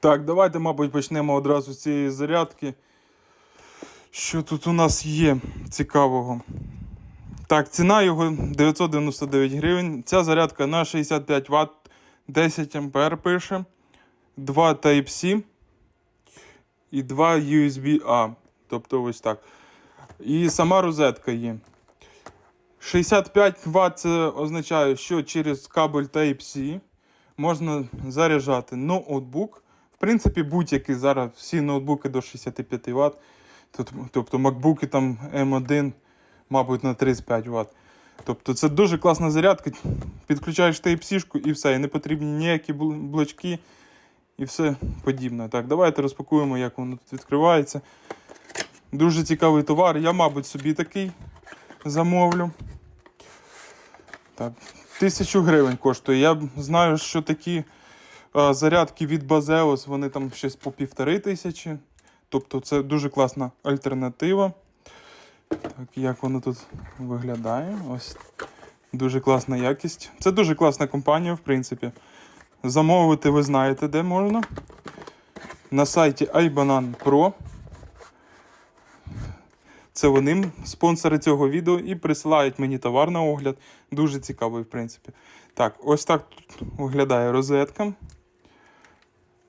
Так, давайте, мабуть, почнемо одразу з цієї зарядки. Що тут у нас є цікавого? Так, ціна його 999 гривень. Ця зарядка на 65 Вт, 10 А пише, 2 Type-C і 2 USB-A. Тобто ось так. І сама розетка є. 65 Вт це означає, що через кабель Type-C можна заряджати ноутбук. Принципі, будь-який зараз всі ноутбуки до 65 Вт. Тобто MacBook там M1, мабуть, на 35 Вт. Тобто це дуже класна зарядка. Підключаєш Type-C і все, і не потрібні ніякі блочки і все подібне. Так, давайте розпакуємо, як воно тут відкривається. Дуже цікавий товар. Я, мабуть, собі такий замовлю. Так, тисячу гривень коштує. Я знаю, що такі зарядки від Базеос, вони там щось по півтори тисячі. Тобто це дуже класна альтернатива. Так, як воно тут виглядає? Ось дуже класна якість. Це дуже класна компанія, в принципі. Замовити ви знаєте, де можна. На сайті iBanan Pro. Це вони спонсори цього відео і присилають мені товар на огляд. Дуже цікавий, в принципі. Так, ось так тут виглядає розетка.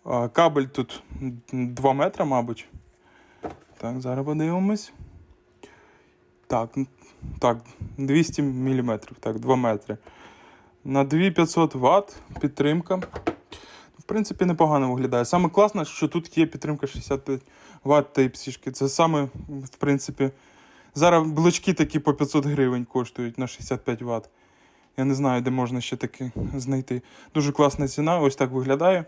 Кабель тут 2 метри, мабуть. Так, зараз подивимось. Так, так, 200 мм, так, 2 метри. На 2500 Вт підтримка. В принципі, непогано виглядає. Саме класне, що тут є підтримка 65 Вт Type-C. Це саме, в принципі, зараз блочки такі по 500 гривень коштують на 65 Вт. Я не знаю, де можна ще таке знайти. Дуже класна ціна, ось так виглядає.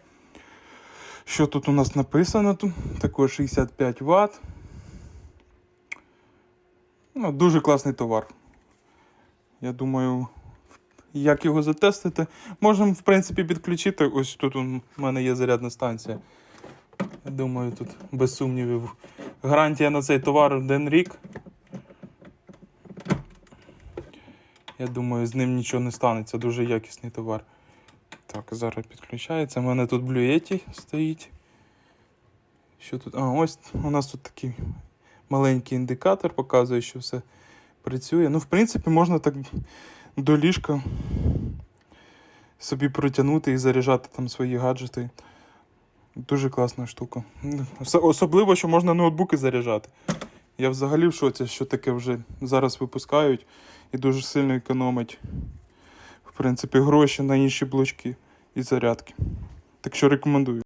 Що тут у нас написано? Тут також 65 Вт. Ну, дуже класний товар. Я думаю, як його затестити. Можемо, в принципі, підключити. Ось тут у мене є зарядна станція. Я думаю, тут без сумнівів. Гарантія на цей товар один рік. Я думаю, з ним нічого не станеться. Дуже якісний товар. Так, зараз підключається. У мене тут Yeti стоїть. Що тут? А, ось у нас тут такий маленький індикатор показує, що все працює. Ну, в принципі, можна так до ліжка собі протягнути і заряджати там свої гаджети. Дуже класна штука. Особливо, що можна ноутбуки заряджати. Я взагалі в шоці, що таке вже зараз випускають і дуже сильно економить, в принципі, гроші на інші блочки і зарядки. Так що рекомендую.